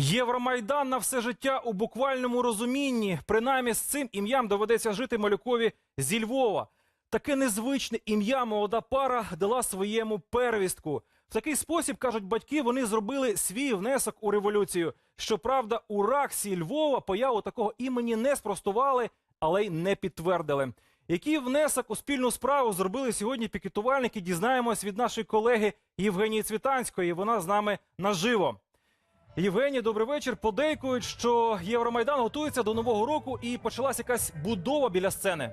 Євромайдан на все життя у буквальному розумінні. Принаймні з цим ім'ям доведеться жити малюкові зі Львова. Таке незвичне ім'я молода пара дала своєму первістку. В такий спосіб, кажуть батьки, вони зробили свій внесок у революцію. Щоправда, у Раксі Львова появу такого імені не спростували, але й не підтвердили. Який внесок у спільну справу зробили сьогодні пікетувальники, дізнаємось від нашої колеги Євгенії Цвітанської. Вона з нами наживо. Євгеній, добрий вечір. Подейкують, що Євромайдан готується до нового року і почалась якась будова біля сцени.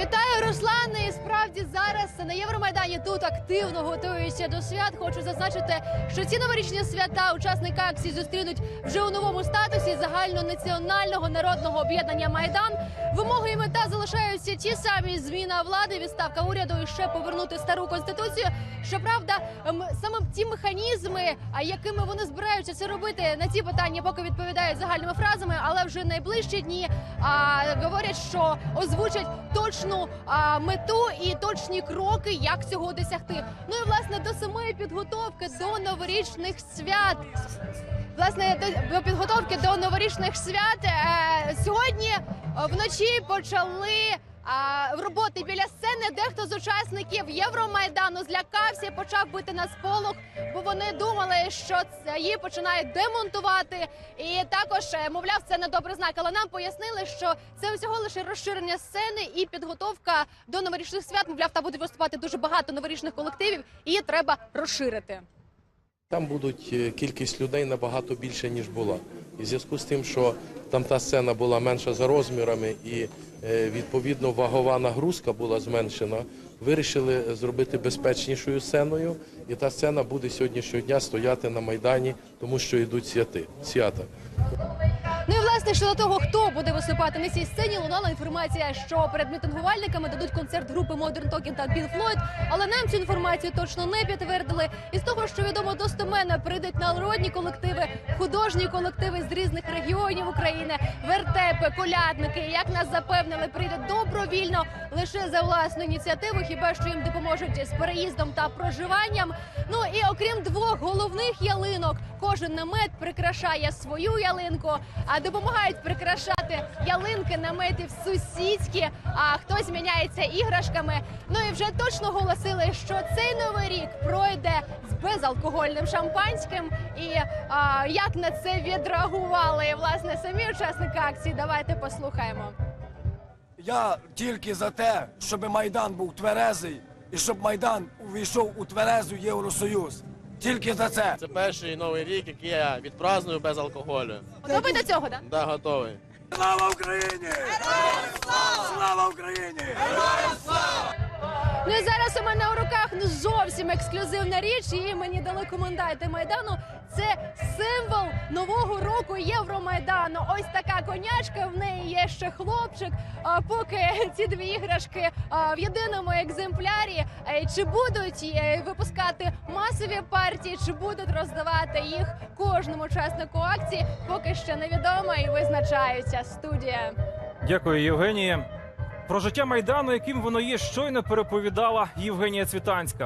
Вітаю, Руслане! І справді зараз на Євромайдані тут активно готуються до свят. Хочу зазначити, що ці новорічні свята учасники акції зустрінуть вже у новому статусі загальнонаціонального народного об'єднання Майдан. Вимоги і мета залишаються ті самі: зміна влади, відставка уряду і ще повернути стару конституцію. Щоправда, саме ті механізми, якими вони збираються це робити, на ці питання поки відповідають загальними фразами, але вже найближчі дні а, говорять, що озвучать точну а, мету і точні кроки, як цього досягти. Ну і власне до самої підготовки до новорічних свят. Власне, до, підготовки до новорічних свят е, сьогодні вночі почали. Роботи біля сцени дехто з учасників Євромайдану злякався, і почав бити на сполох, бо вони думали, що її починають демонтувати. І також, е, мовляв, це не добрий знак. Але нам пояснили, що це всього лише розширення сцени і підготовка до новорічних свят. Мовляв, там буде виступати дуже багато новорічних колективів, її треба розширити. Там будуть е, кількість людей набагато більше, ніж була. І в зв'язку з тим, що там та сцена була менша за розмірами і е, відповідно вагова нагрузка була зменшена, вирішили зробити безпечнішою сценою. І та сцена буде сьогоднішнього дня стояти на майдані, тому що йдуть святи, свята. Ну і власне щодо того, хто буде виступати на цій сцені, лунала інформація, що перед мітингувальниками дадуть концерт групи Modern Talking та Pink Floyd, але нам цю інформацію точно не підтвердили. І з того, що відомо достоменно, прийдуть народні колективи, художні колективи з різних регіонів України, вертепи, колядники. Як нас запевнили, прийдуть добровільно лише за власну ініціативу, хіба що їм допоможуть з переїздом та проживанням. Ну і окрім двох головних ялинок, кожен намет прикрашає свою ялинку, а допомагають прикрашати ялинки наметів сусідські. А хтось міняється іграшками. Ну і вже точно оголосили, що цей новий рік пройде з безалкогольним шампанським. І а, як на це відреагували власне самі учасники акції? Давайте послухаємо. Я тільки за те, щоб Майдан був тверезий і щоб Майдан увійшов у тверезу Євросоюз. Тільки за це. Це перший новий рік, який я відпраздную без алкоголю. Готовий до цього, да? Да, готовий. Слава Україні! Слава Україні! Ну і зараз у мене у руках зовсім ексклюзивна річ. Її мені дали коменданти майдану. Це символ нового року Євромайдану. Ось така конячка. В неї є ще хлопчик. А поки ці дві іграшки в єдиному екземплярі. Е, Чи будуть е, випускати масові партії, чи будуть роздавати їх кожному учаснику акції, поки ще невідомо і визначаються студія. Дякую, Євгенія. Про життя майдану, яким воно є, щойно переповідала Євгенія Цвітанська.